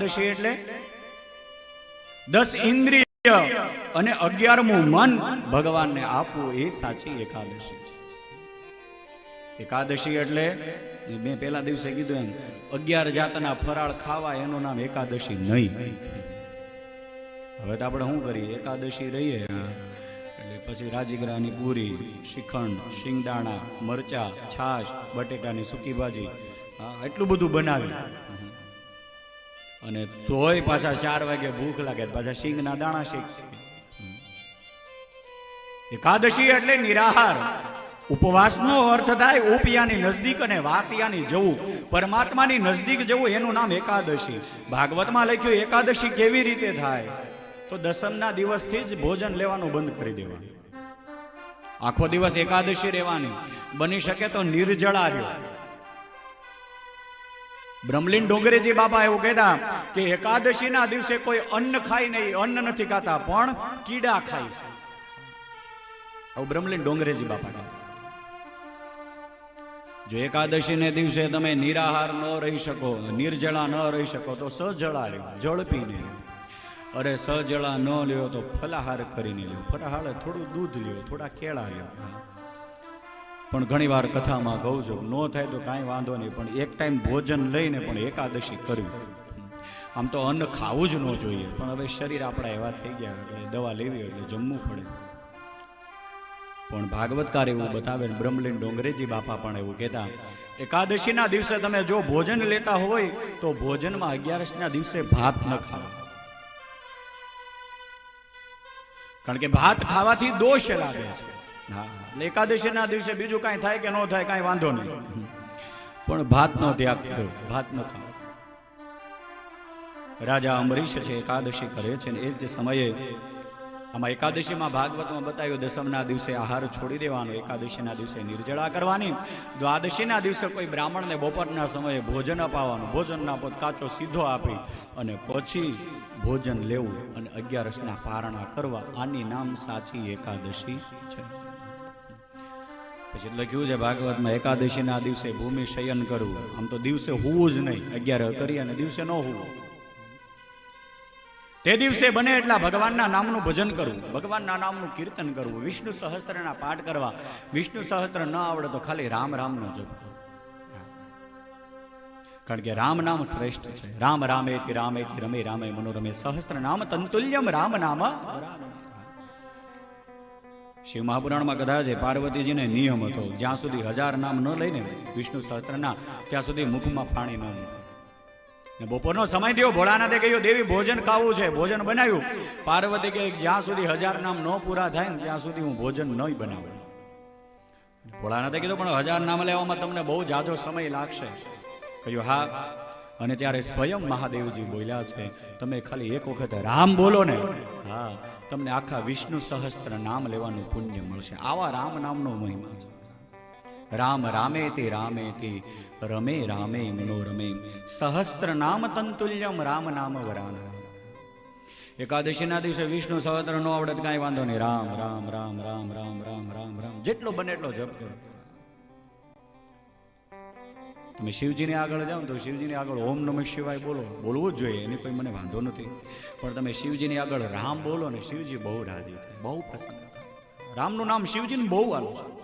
એકાદશી એટલે? દસ ઇન્દ્રિય અને અગિયારમું મન ભગવાનને આપવું એ સાચી એકાદશી છે. એકાદશી એટલે મેં પહેલા દિવસે કીધું એમ, અગિયાર જાતના ફરાળ ખાવા એનું નામ એકાદશી નહીં. હવે તો આપણે શું કરીએ? એકાદશી રહીએ. એટલે પછી રાજીગરાની પૂરી, શ્રીખંડ, શિંગદાણા, મરચા, છાશ, બટેટાની સૂકી ભાજી એટલું બધું બનાવ્યું અને તોય પાછા ચાર વાગે ભૂખ લાગે, પાછા શીંગના દાણા શેક એકાદશી એટલે નિરાહાર. ઉપવાસનો અર્થ થાય ઓપિયાની નજદીક અને વાસિયાની જવું. પરમાત્માની નજદીક જવું, એનું નામ એકાદશી. ભાગવતમાં લખ્યું, એકાદશી કેવી રીતે થાય? તો દસમના દિવસથી જ ભોજન લેવાનું બંધ કરી દેવાનું. આખો દિવસ એકાદશી રહેવાની. બની શકે તો નિર્જળા રહ્યો બ્રહ્મલીન ડોંગરેજી બાબા એવું કહેતા કે એકાદશીના દિવસે કોઈ અન્ન ખાય નહીં, અન્ન નથી ખાતા, પણ કીડા ખાય છે. બ્રહ્મલીન ડોંગરેજી બાપા કહેતા જો એકાદશીને દિવસે તમે નિરાહાર ન રહી શકો, નિર્જળા ન રહી શકો, તો સજળા રહ્યો જળ પીને અરે સજળા ન લ્યો તો ફલાહાર કરીને લ્યો, ફલાહાર થોડું દૂધ લ્યો, થોડા કેળા લ્યો. પણ ઘણી વાર કથામાં કહું છું ન થાય તો કાંઈ વાંધો નહીં, પણ એક ટાઈમ ભોજન લઈને પણ એકાદશી કરવી. આમ તો અન્ન ખાવું જ ન જોઈએ, પણ હવે શરીર આપણા એવા થઈ ગયા એટલે દવા લેવી એટલે જમવું પડે. પણ ભાગવતકાર એવું બતાવે બ્રહ્મલીન ડોંગરેજી બાપા પણ એવું કહેતા, એકાદશીના દિવસે તમે જો ભોજન લેતા હોય, તો ભોજનમાં અગિયારસના દિવસે ભાત ન ખાવા. કારણ કે ભાત ખાવાથી દોષ લાગે છે. હા એટલે એકાદશીના દિવસે બીજું કાંઈ થાય કે ન થાય કાંઈ વાંધો નહીં. પણ ભાતનો ત્યાગ કરો ભાત ન ખાવ રાજા અમરીશ છે, એકાદશી કરે છે ને એ જ સમયે આમાં એકાદશીમાં ભાગવતમાં બતાવ્યું, દસમના દિવસે આહાર છોડી દેવાનો, એકાદશીના દિવસે નિર્જળા કરવાની, દ્વાદશીના દિવસે કોઈ બ્રાહ્મણને બપોરના સમયે ભોજન અપાવવાનું, ભોજનના પદ કાચો સીધો આપી અને પછી ભોજન લેવું અને અગિયારસના પારણા કરવા. આની નામ સાચી એકાદશી છે. પછી લખ્યું છે, ભાગવતમાં એકાદશીના દિવસે ભૂમિ શયન કરવું આમ તો દિવસે હોવું જ નહીં, અગિયાર કરી અને દિવસે ન હોવું. તે દિવસે બને એટલા ભગવાનના નામનું ભજન કરવું ભગવાનના નામનું કીર્તન કરવું વિષ્ણુ સહસ્ત્રના પાઠ કરવા. વિષ્ણુ સહસ્ત્ર ન આવડે તો ખાલી રામ રામનો જપ કારણ કે રામ નામ શ્રેષ્ઠ છે. રામ રામે રામે રમે રામે મનોરમે. સહસ્ત્ર નામ તંતુલ્યમ રામ નામ. શિવ મહાપુરાણમાં કદાચ પાર્વતીજીને નિયમ હતો, જ્યાં સુધી હજાર નામ ન લઈને વિષ્ણુ સહસ્ત્રના ત્યાં સુધી મુખમાં પાણી ન મૂકે. ને બપોરનો સમય થયો, ભોળાનાથે કહ્યું, દેવી, ભોજન ખાવું છે, ભોજન બનાવ્યું. પાર્વતી કે જ્યાં સુધી હજાર નામ ન પૂરા થાય ને, ત્યાં સુધી હું ભોજન નહીં બનાવું. ભોળાનાથે કીધું, પણ હજાર નામ લેવામાં તમને બહુ જાજો સમય લાગશે. કહ્યું, હા અને ત્યારે સ્વયં મહાદેવજી બોલ્યા છે, તમે ખાલી એક વખત રામ બોલો ને. હા, તમને આખા વિષ્ણુ સહસ્ત્ર નામ લેવાનું પુણ્ય મળશે. આવા રામ નામનો મહિમા છે. રામ રામેતિ રામેતિ રમે રામે મનોરમે સહસ્ત્ર નામ તંતુલ્યમ રામ નામ વરાન એકાદશીના દિવસે વિષ્ણુ સહસ્ત્ર નો આવડત કાંઈ વાંધો નહીં. રામ રામ રામ રામ રામ રામ રામ રામ. જેટલો બને એટલો જપ કરો. તમે શિવજીને આગળ જાઓ તો શિવજીને આગળ ઓમ નમઃ શિવાય બોલો. બોલવું જ જોઈએ, એની કોઈ મને વાંધો નથી. પણ તમે શિવજીની આગળ રામ બોલો ને શિવજી બહુ રાજી થાય, બહુ પ્રસન્ન રામનું નામ શિવજીને બહુ આલું છે.